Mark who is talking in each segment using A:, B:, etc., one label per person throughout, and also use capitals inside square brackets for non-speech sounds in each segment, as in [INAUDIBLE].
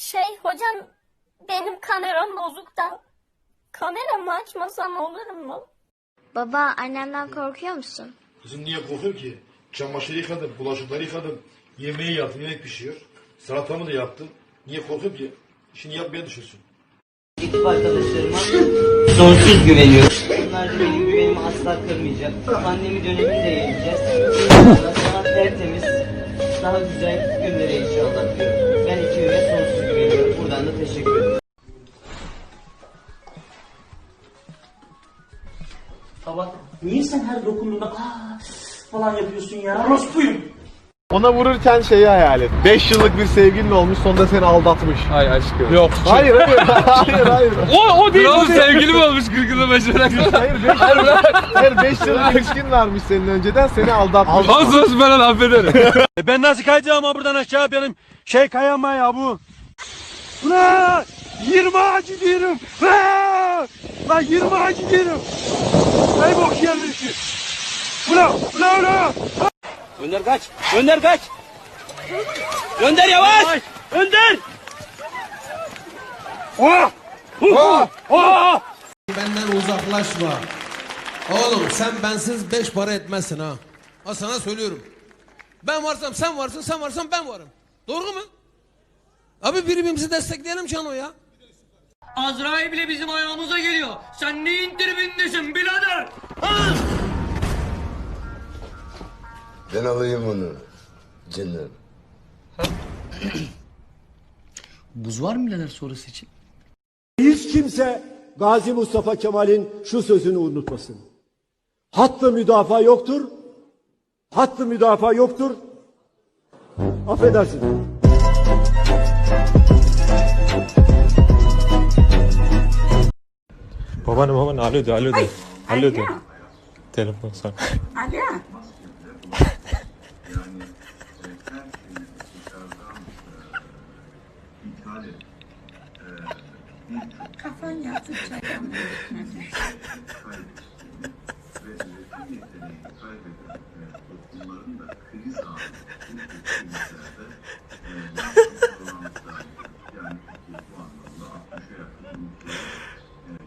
A: Şey hocam benim kameram bozuk da kameramı açmasam olur mu?
B: Baba annemden korkuyor musun?
C: Kızım niye korkuyor ki? Çamaşır yıkadım, bulaşıkları yıkadım, yemeği yaptım, yemek pişiyor. Salatamı da yaptım. Niye korkuyor ki? İşini yapmaya düşürsün.
D: Ekip arkadaşlarıma sonsuz güveniyorum. Onlar da benim güvenimi asla kırmayacak. Pandemi dönemini de yeneceğiz. Daha tertemiz, daha güzel günlere inşallah diyorum. Ben
E: Baba niye sen her dokunduğunda aa falan yapıyorsun ya? Orospuyum.
F: Ona vururken şeyi hayal et. 5 yıllık bir sevgilin olmuş sonunda seni aldatmış.
G: Ay aşkım. Yok.
F: Hayır hayır [LAUGHS] hayır hayır.
G: O o değil. Oğlum sevgili mi olmuş 40 yılda başarak?
F: Hayır 5 yıllık, hayır 5 yıllık ilişkin varmış senin önceden seni aldatmış.
G: Olsun olsun ben onu affederim. [LAUGHS]
E: E ben nasıl kayacağım ha buradan aşağı benim şey kayama ya bu. Ulan 20 ağacı diyorum. Ulan Lan 20 ağacı diyorum. Ay bok yerleşi. Ulan ulan ulan. Önder kaç. Önder kaç. Önder yavaş. Önder. Oh! Oh! Oh!
H: Benden uzaklaşma. Oğlum sen bensiz beş para etmezsin ha. Ha sana söylüyorum. Ben varsam sen varsın, sen varsan ben varım. Doğru mu? Abi birbirimizi destekleyelim Cano ya.
E: Azrail bile bizim ayağımıza geliyor. Sen neyin tribindesin birader? Ha?
I: Ben alayım onu. Canım. [CLEARS THROAT]
D: Buz var mı birader sonrası için?
J: Hiç kimse Gazi Mustafa Kemal'in şu sözünü unutmasın. Hattı müdafaa yoktur. Hattı müdafaa yoktur. Affedersin.
G: Babaanne babaanne alo de alo de. Alo de. Telefon sana.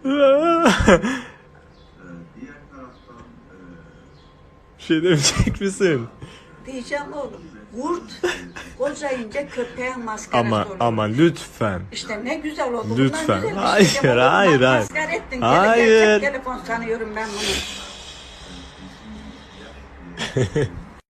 G: Bir [LAUGHS] [LAUGHS] şey demeyecek misin?
K: Diyeceğim oğlum. Kurt kocayınca köpeğin maskarası
G: Ama
K: olur.
G: ama lütfen.
K: İşte ne güzel oldu.
G: Lütfen.
K: Güzel
G: Hayır,
K: şey
G: hayır, hayır.
K: Maskara ettin. Gene
G: Hayır.
K: Gerçek telefon sanıyorum ben bunu. [LAUGHS]